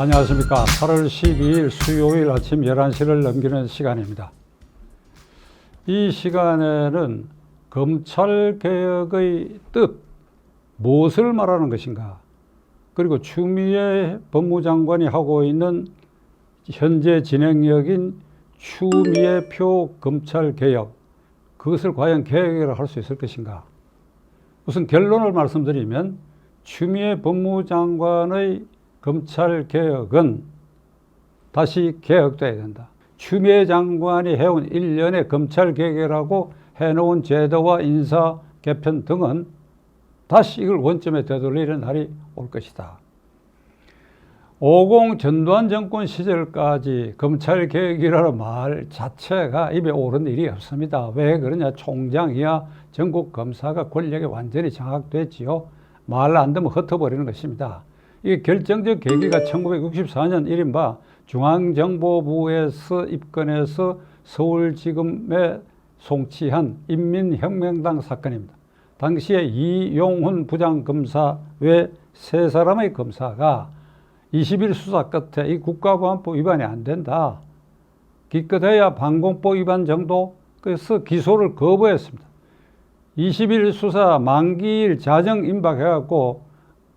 안녕하십니까. 8월 12일 수요일 아침 11시를 넘기는 시간입니다. 이 시간에는 검찰개혁의 뜻, 무엇을 말하는 것인가, 그리고 추미애 법무장관이 하고 있는 현재 진행역인 추미애표 검찰개혁, 그것을 과연 개혁을 할수 있을 것인가. 우선 결론을 말씀드리면 추미애 법무장관의 검찰 개혁은 다시 개혁돼야 된다. 추미애 장관이 해온 일련의 검찰 개혁이라고 해놓은 제도와 인사 개편 등은 다시 이걸 원점에 되돌리는 날이 올 것이다. 50 전두환 정권 시절까지 검찰 개혁이라는 말 자체가 입에 오른 일이 없습니다. 왜 그러냐? 총장이야 전국 검사가 권력에 완전히 장악됐지요. 말 안 되면 흩어버리는 것입니다. 이 결정적 계기가 1964년 이른바 중앙정보부에서 입건해서 서울지검에 송치한 인민혁명당 사건입니다. 당시에 이용훈 부장검사 외 세 사람의 검사가 20일 수사 끝에 이 국가보안법 위반이 안 된다. 기껏해야 방공법 위반 정도 그래서 기소를 거부했습니다. 20일 수사 만기일 자정 임박해갖고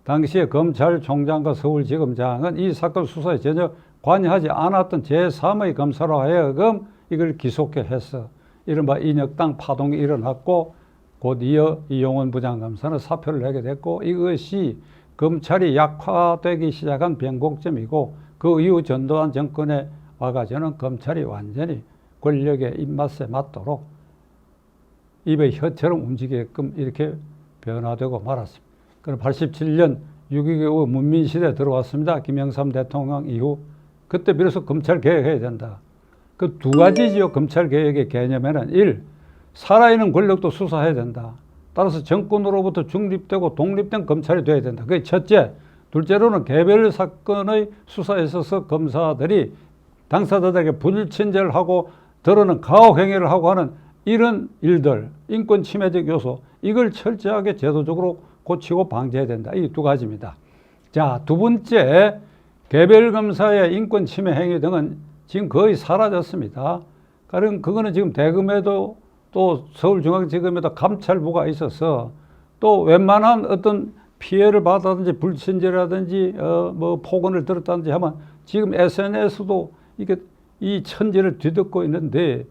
당시에 검찰총장과 서울지검장은 이 사건 수사에 전혀 관여하지 않았던 제3의 검사로 하여금 이걸 기소케 해서 이른바 인혁당 파동이 일어났고 곧 이어 이용원 부장검사는 사표를 내게 됐고 이것이 검찰이 약화되기 시작한 변곡점이고 그 이후 전두환 정권에 와가지고는 검찰이 완전히 권력의 입맛에 맞도록 입의 혀처럼 움직이게끔 이렇게 변화되고 말았습니다. 그럼 87년 6.25 문민시대 들어왔습니다. 김영삼 대통령 이후 그때 비로소 검찰 개혁해야 된다. 그 두 가지지요. 검찰 개혁의 개념에는 1. 살아있는 권력도 수사해야 된다. 따라서 정권으로부터 중립되고 독립된 검찰이 돼야 된다. 그게 첫째. 둘째로는 개별 사건의 수사에 있어서 검사들이 당사자들에게 불친절을 하고 드러는 가혹행위를 하고 하는 이런 일들, 인권 침해적 요소, 이걸 철저하게 제도적으로 고치고 방지해야 된다. 이 두 가지입니다. 자, 두 번째, 개별 검사의 인권 침해 행위 등은 지금 거의 사라졌습니다. 그럼 그거는 지금 대검에도 또 서울중앙지검에도 감찰부가 있어서 또 웬만한 어떤 피해를 받았든지 불친절하든지 어, 뭐 폭언을 들었다든지 하면 지금 SNS도 이게 이 천지를 뒤덮고 있는데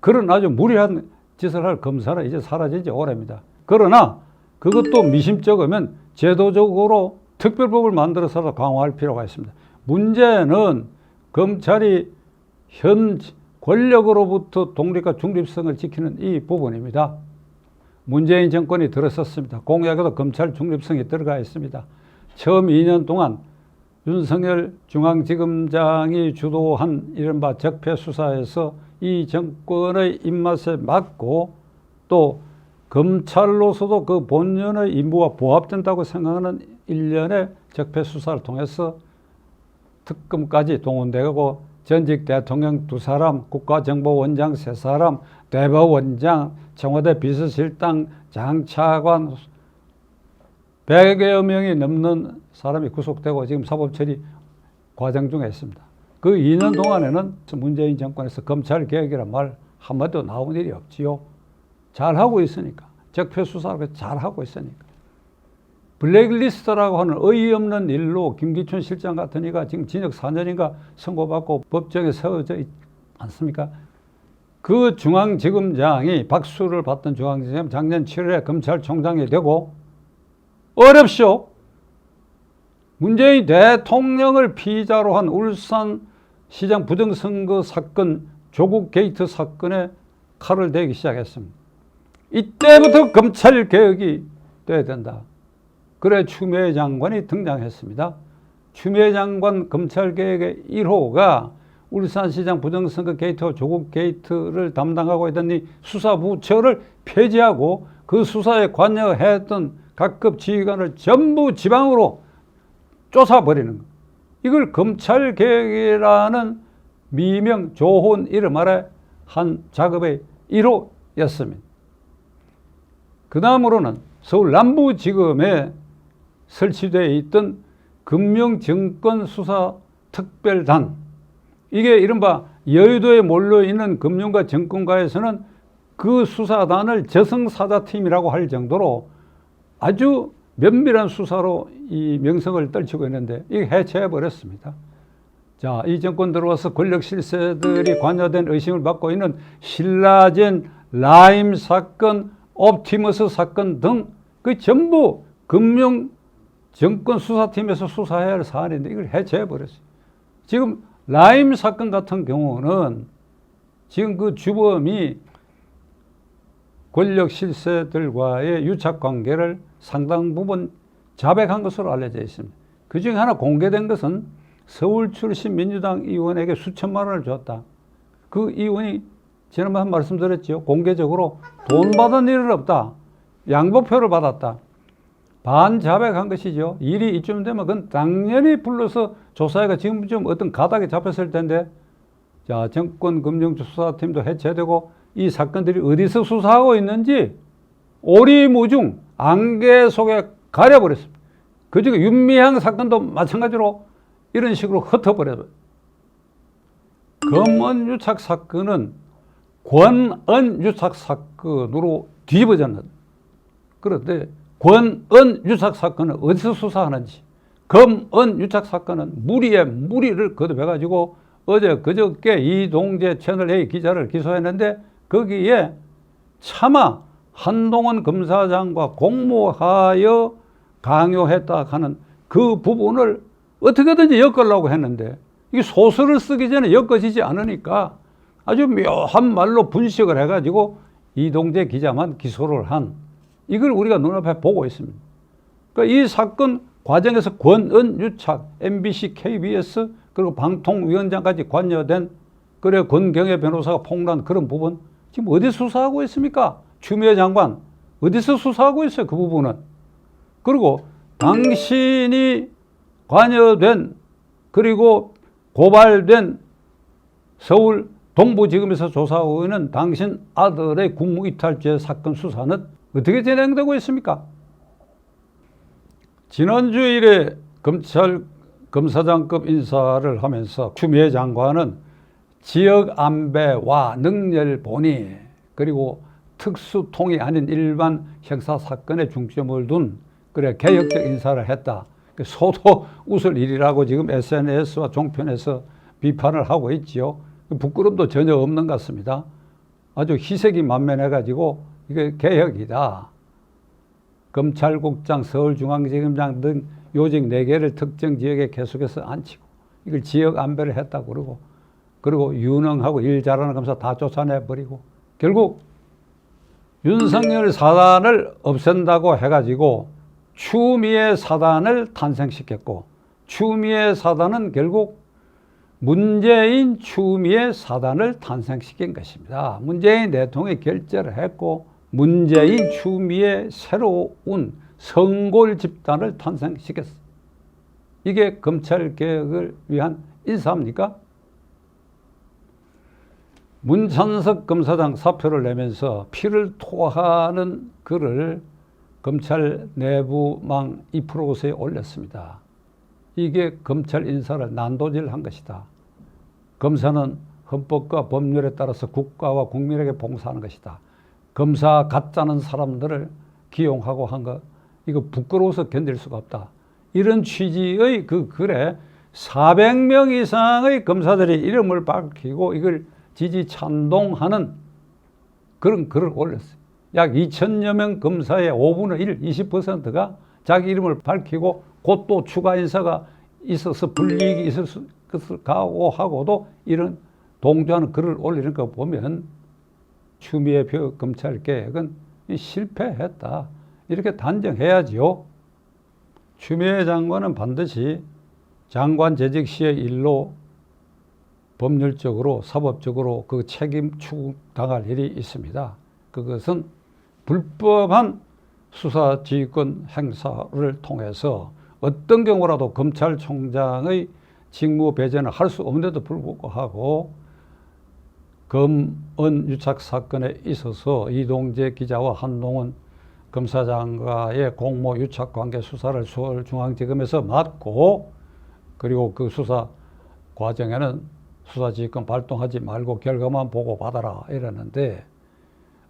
그런 아주 무리한 짓을 할 검사는 이제 사라진 지 오래입니다. 그러나 그것도 미심쩍으면 제도적으로 특별법을 만들어서 강화할 필요가 있습니다. 문제는 검찰이 현 권력으로부터 독립과 중립성을 지키는 이 부분입니다. 문재인 정권이 들어섰습니다. 공약에도 검찰 중립성이 들어가 있습니다. 처음 2년 동안 윤석열 중앙지검장이 주도한 이른바 적폐 수사에서 이 정권의 입맛에 맞고 또 검찰로서도 그 본연의 임무와 부합된다고 생각하는 일련의 적폐 수사를 통해서 특검까지 동원되고 전직 대통령 두 사람, 국가정보원장 세 사람, 대법원장, 청와대 비서실장, 장차관 100여 명이 넘는 사람이 구속되고 지금 사법처리 과정 중에 있습니다. 그 2년 동안에는 문재인 정권에서 검찰 개혁이란 말 한마디도 나온 일이 없지요. 잘 하고 있으니까. 적폐 수사를 잘 하고 있으니까. 블랙리스트라고 하는 어이없는 일로 김기춘 실장 같은 이가 지금 징역 4년인가 선고받고 법정에 세워져 있지 않습니까? 그 중앙지검장이 박수를 받던 중앙지검 작년 7월에 검찰총장이 되고 어렵쇼. 문재인 대통령을 피의자로 한 울산 시장 부정선거 사건 조국 게이트 사건에 칼을 대기 시작했습니다. 이때부터 검찰 개혁이 돼야 된다. 그래 추미애 장관이 등장했습니다. 추미애 장관 검찰 개혁의 1호가 울산시장 부정선거 게이트와 조국 게이트를 담당하고 있던 이 수사부처를 폐지하고 그 수사에 관여했던 각급 지휘관을 전부 지방으로 쫓아버리는 것. 이걸 검찰 개혁이라는 미명 조혼 이름 아래 한 작업의 1호였습니다. 그 다음으로는 서울 남부지검에 설치되어 있던 금융정권 수사 특별단 이게 이른바 여의도에 몰려 있는 금융가 정권가에서는 그 수사단을 저승사자팀이라고 할 정도로 아주 면밀한 수사로 이 명성을 떨치고 있는데 이게 해체해 버렸습니다. 자, 이 정권 들어와서 권력 실세들이 관여된 의심을 받고 있는 신라젠, 라임 사건, 옵티머스 사건 등 그 전부 금융 정권 수사팀에서 수사해야 할 사안인데 이걸 해체해 버렸어요. 지금 라임 사건 같은 경우는 지금 그 주범이 권력 실세들과의 유착 관계를 상당 부분 자백한 것으로 알려져 있습니다. 그 중에 하나 공개된 것은 서울 출신 민주당 의원에게 수천만 원을 줬다. 그 의원이 지난번에 한 말씀드렸죠. 공개적으로 돈 받은 일은 없다. 양보표를 받았다. 반자백한 것이죠. 일이 이쯤 되면 그건 당연히 불러서 조사해가 지금 좀 어떤 가닥에 잡혔을 텐데 자 정권 금융수사팀도 해체되고 이 사건들이 어디서 수사하고 있는지 오리무중 안개 속에 가려버렸습니다. 그중에 윤미향 사건도 마찬가지로 이런 식으로 흩어버려요. 검언 유착 사건은 권언 유착 사건으로 뒤집어졌는. 그런데 권언 유착 사건은 어디서 수사하는지, 검언 유착 사건은 무리에 무리를 거듭해 가지고 어제 그저께 이동재 채널A 기자를 기소했는데 거기에 차마 한동훈 검사장과 공모하여 강요했다 하는 그 부분을 어떻게든지 엮으려고 했는데 이게 소설을 쓰기 전에 엮어지지 않으니까 아주 묘한 말로 분식을 해가지고 이동재 기자만 기소를 한 이걸 우리가 눈앞에 보고 있습니다. 그러니까 이 사건 과정에서 권은 유착, MBC, KBS 그리고 방통위원장까지 관여된 그래 권경혜 변호사가 폭로한 그런 부분 지금 어디 수사하고 있습니까? 추미애 장관 어디서 수사하고 있어요 그 부분은 그리고 당신이 관여된 그리고 고발된 서울 동부지검에서 조사하고 있는 당신 아들의 국무이탈죄 사건 수사는 어떻게 진행되고 있습니까? 지난주일에 검찰 검사장급 인사를 하면서 추미애 장관은 지역 안배와 능렬 본의 그리고 특수통이 아닌 일반 형사 사건에 중점을 둔 그래 개혁적 인사를 했다. 그 소도 웃을 일이라고 지금 SNS와 종편에서 비판을 하고 있지요. 부끄럼도 전혀 없는 것 같습니다. 아주 희색이 만면해가지고 이게 개혁이다. 검찰국장, 서울중앙지검장 등 요직 4개를 특정 지역에 계속해서 앉히고 이걸 지역 안배를 했다고 그러고 그리고 유능하고 일 잘하는 검사 다 쫓아내버리고 결국 윤석열 사단을 없앤다고 해가지고 추미애 사단을 탄생시켰고 추미애 사단은 결국 문재인 추미애 사단을 탄생시킨 것입니다. 문재인 대통령이 결재를 했고 문재인 추미애 새로운 성골 집단을 탄생시켰어. 이게 검찰 개혁을 위한 인사입니까? 문찬석 검사장 사표를 내면서 피를 토하는 글을 검찰 내부망 2%에 올렸습니다. 이게 검찰 인사를 난도질한 것이다. 검사는 헌법과 법률에 따라서 국가와 국민에게 봉사하는 것이다. 검사 같다는 사람들을 기용하고 한 것, 이거 부끄러워서 견딜 수가 없다. 이런 취지의 그 글에 400명 이상의 검사들이 이름을 밝히고 이걸 지지 찬동하는 그런 글을 올렸어요. 약 2천여 명 검사의 5분의 1, 20%가 자기 이름을 밝히고 곧 또 추가 인사가 있어서 불이익이 있을 것을 각오하고도 이런 동조하는 글을 올리는 거 보면 추미애 표 검찰 개혁은 실패했다. 이렇게 단정해야지요. 추미애 장관은 반드시 장관 재직 시의 일로 법률적으로 사법적으로 그 책임 추구당할 일이 있습니다. 그것은 불법한 수사지휘권 행사를 통해서 어떤 경우라도 검찰총장의 직무 배제는 할 수 없는데도 불구하고 검언 유착 사건에 있어서 이동재 기자와 한동훈 검사장과의 공모 유착 관계 수사를 서울중앙지검에서 맡고 그리고 그 수사 과정에는 수사지휘권 발동하지 말고 결과만 보고 받아라 이러는데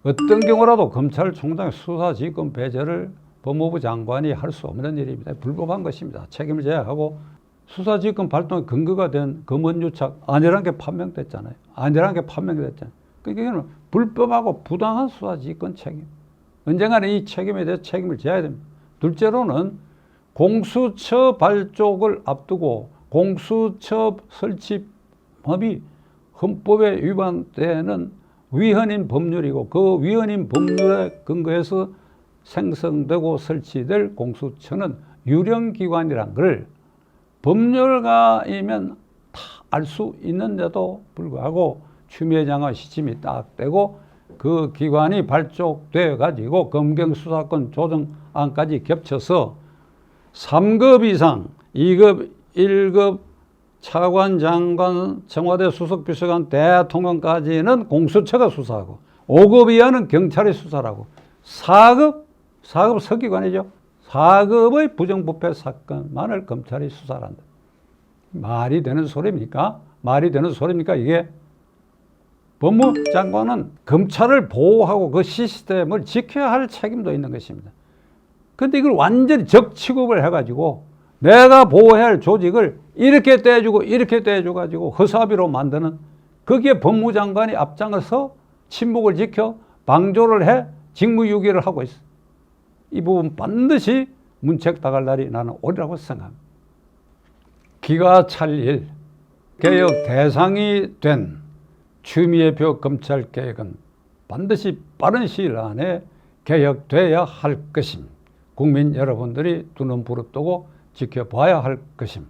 어떤 경우라도 검찰총장의 수사지휘권 배제를 법무부 장관이 할 수 없는 일입니다. 불법한 것입니다. 책임을 져야 하고 수사지휘권 발동의 근거가 된 검언유착 아니라는 게 판명됐잖아요. 아니라는 게 판명됐잖아요. 그러니까 이거는 불법하고 부당한 수사지휘권 책임. 언젠가는 이 책임에 대해서 책임을 져야 됩니다. 둘째로는 공수처 발족을 앞두고 공수처 설치 법이 헌법에 위반되는 위헌인 법률이고 그 위헌인 법률에 근거해서 생성되고 설치될 공수처는 유령기관이란 걸 법률가이면 다 알 수 있는데도 불구하고 추미애 장관 시침이 딱 되고 그 기관이 발족돼 가지고 검경 수사권 조정안까지 겹쳐서 3급 이상, 2급, 1급 차관 장관, 청와대 수석비서관, 대통령까지는 공수처가 수사하고 5급 이하는 경찰이 수사라고 4급, 4급 서기관이죠. 4급의 부정부패 사건만을 검찰이 수사한다. 말이 되는 소리입니까? 말이 되는 소리입니까? 이게 법무장관은 검찰을 보호하고 그 시스템을 지켜야 할 책임도 있는 것입니다. 근데 이걸 완전히 적취급을 해가지고 내가 보호해야 할 조직을 이렇게 떼주고 이렇게 떼줘가지고 허사비로 만드는 거기에 법무장관이 앞장서서 침묵을 지켜 방조를 해 직무유기를 하고 있어. 이 부분 반드시 문책 당할 날이 나는 오리라고 생각합니다. 기가 찰일 개혁 대상이 된 추미애 표 검찰 개혁은 반드시 빠른 시일 안에 개혁돼야 할 것임. 국민 여러분들이 두 눈 부릅뜨고 지켜봐야 할 것임.